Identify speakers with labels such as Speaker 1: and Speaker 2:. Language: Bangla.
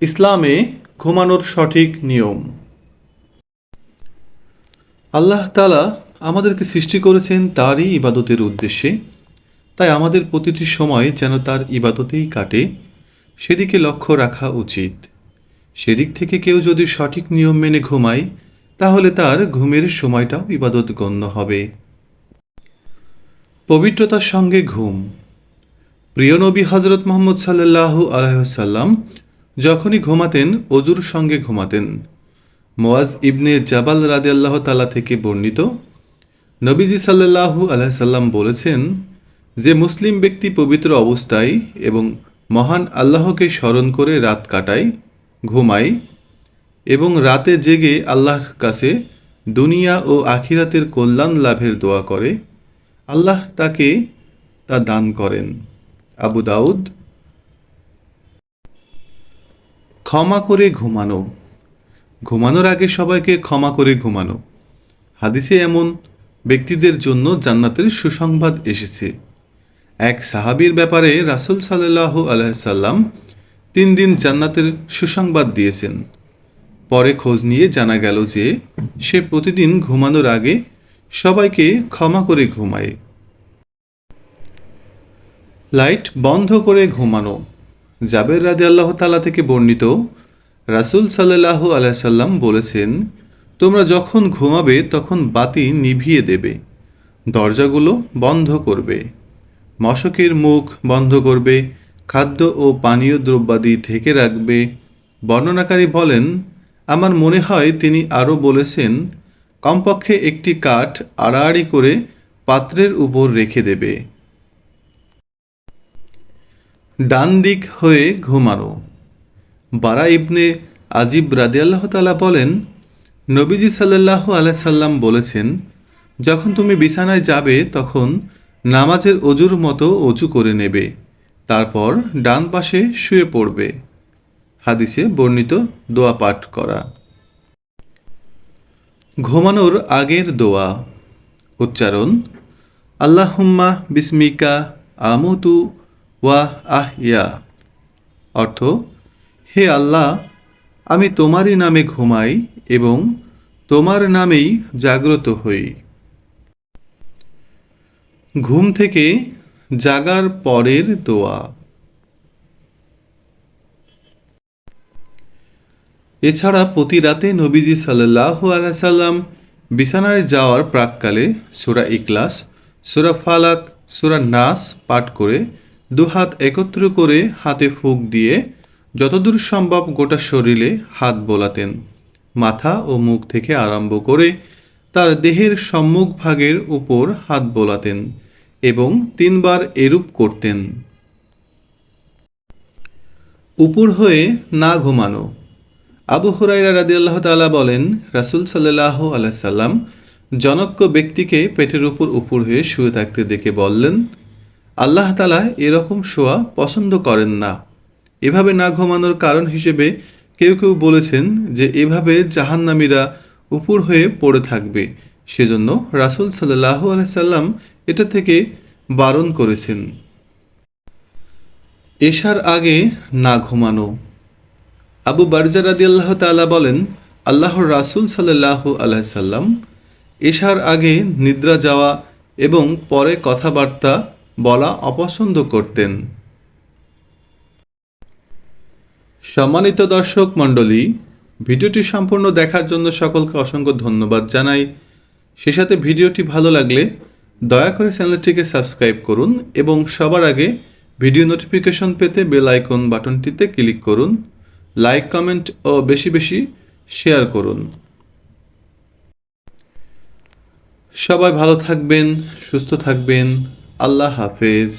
Speaker 1: ইসলামে ঘুমানোর সঠিক নিয়ম। আল্লাহ তালা আমাদেরকে সৃষ্টি করেছেন তারই ইবাদতের উদ্দেশ্যে। তাই আমাদের প্রতিটি সময় যেন তার ইবাদতেই কাটে। সেদিকে লক্ষ্য রাখা উচিত। সেদিক থেকে কেউ যদি সঠিক নিয়ম মেনে ঘুমায়, তাহলে তার ঘুমের সময়টাও ইবাদত গণ্য হবে। পবিত্রতার সঙ্গে ঘুম। প্রিয় নবী হজরত মোহাম্মদ সাল্লাল্লাহু আলহাম যখনই ঘুমাতেন, অজুর সঙ্গে ঘুমাতেন। মোয়াজ ইবনে জাবাল রাদে আল্লাহ তালা থেকে বর্ণিত, নবীজি সাল্লাল্লাহু আলাইসাল্লাম বলেছেন, যে মুসলিম ব্যক্তি পবিত্র অবস্থায় এবং মহান আল্লাহকে স্মরণ করে রাত কাটায়, ঘুমায় এবং রাতে জেগে আল্লাহর কাছে দুনিয়া ও আখিরাতের কল্যাণ লাভের দোয়া করে, আল্লাহ তাকে তা দান করেন। আবু দাউদ ক্ষমা করে ঘুমানো। ঘুমানোর আগে সবাইকে ক্ষমা করে ঘুমানো। হাদিসে এমন ব্যক্তিদের জন্য জান্নাতের সুসংবাদ এসেছে। এক সাহাবীর ব্যাপারে রাসুল সাল্লাহ আলহাম তিন দিন জান্নাতের সুসংবাদ দিয়েছেন। পরে খোঁজ নিয়ে জানা গেল যে, সে প্রতিদিন ঘুমানোর আগে সবাইকে ক্ষমা করে ঘুমায়। লাইট বন্ধ করে ঘুমানো। জাবের রাদে আল্লাহ তালা থেকে বর্ণিত, রাসুল সাল্লাহ আলাইসাল্লাম বলেছেন, তোমরা যখন ঘুমাবে, তখন বাতি নিভিয়ে দেবে, দরজাগুলো বন্ধ করবে, মশকের মুখ বন্ধ করবে, খাদ্য ও পানীয় দ্রব্যাদি ঢেকে রাখবে। বর্ণনাকারী বলেন, আমার মনে হয় তিনি আরও বলেছেন, কমপক্ষে একটি কাঠ আড়াআড়ি করে পাত্রের উপর রেখে দেবে। ডান দিক হয়ে ঘুমানো বারা ইবনে আজিব রাদিয়াল্লাহ তালা বলেন, নবীজি সাল্লাহ আলাইসাল্লাম বলেছেন, যখন তুমি বিছানায় যাবে তখন নামাজের অজুর মতো অজু করে নেবে, তারপর ডান পাশে শুয়ে পড়বে। হাদিসে বর্ণিত দোয়া পাঠ করা। ঘুমানোর আগের দোয়া। উচ্চারণ, আল্লাহুম্মা বিস্মিকা আমুতু ওয়া আহ ইয়া অর্থ, হে আল্লাহ, আমি তোমারই নামে ঘুমাই এবং তোমার নামেই জাগ্রত হই। ঘুম থেকে জাগার পরের দোয়া। এছাড়া প্রতি রাতে নবীজি সাল্লাহ আলাইসাল্লাম বিছানায় যাওয়ার প্রাককালে সুরা ইকলাস সুরা ফালাক, সুরা নাস পাঠ করে দুহাত একত্র করে হাতে ফুক দিয়ে যতদূর সম্ভব গোটা শরীরে হাত বোলাতেন। মাথা ও মুখ থেকে আরম্ভ করে তার দেহের সম্মুখ ভাগের উপর হাত বোলাতেন এবং তিনবার এরূপ করতেন। উপর হয়ে না ঘুমানো। আবু হুরাইরা রাদি আল্লাহ তালা বলেন, রাসুল সাল্লাহ আলাইসাল্লাম জনক্য ব্যক্তিকে পেটের উপর উপর হয়ে শুয়ে থাকতে দেখে বললেন আল্লাহ তালা এরকম শোয়া পছন্দ করেন না। এভাবে না ঘুমানোর কারণ হিসেবে কেউ কেউ বলেছেন যে এভাবে জাহান্নামীরা উপর হয়ে পড়ে থাকবে। সেজন্য রাসুল সাল্লাহ আলাইসাল্লাম এটা থেকে বারণ করেছেন। এশার আগে না ঘুমানো। আবু বারজা রাদি আল্লাহ তালা বলেন, আল্লাহর রাসুল সাল্লাহ আলাইসাল্লাম এশার আগে নিদ্রা যাওয়া এবং পরে কথাবার্তা বলা অপছন্দ করতেন। সম্মানিত দর্শক মণ্ডলী, ভিডিওটি সম্পূর্ণ দেখার জন্য সকলকে অসংখ্য ধন্যবাদ জানাই। সে সাথে ভিডিওটি ভালো লাগলে দয়া করে চ্যানেলটিকে সাবস্ক্রাইব করুন এবং সবার আগে ভিডিও নোটিফিকেশন পেতে বেল আইকন বাটনটিতে ক্লিক করুন, লাইক, কমেন্ট ও বেশি বেশি শেয়ার করুন। সবাই ভালো থাকবেন, সুস্থ থাকবেন। আল্লাহ হাফেজ।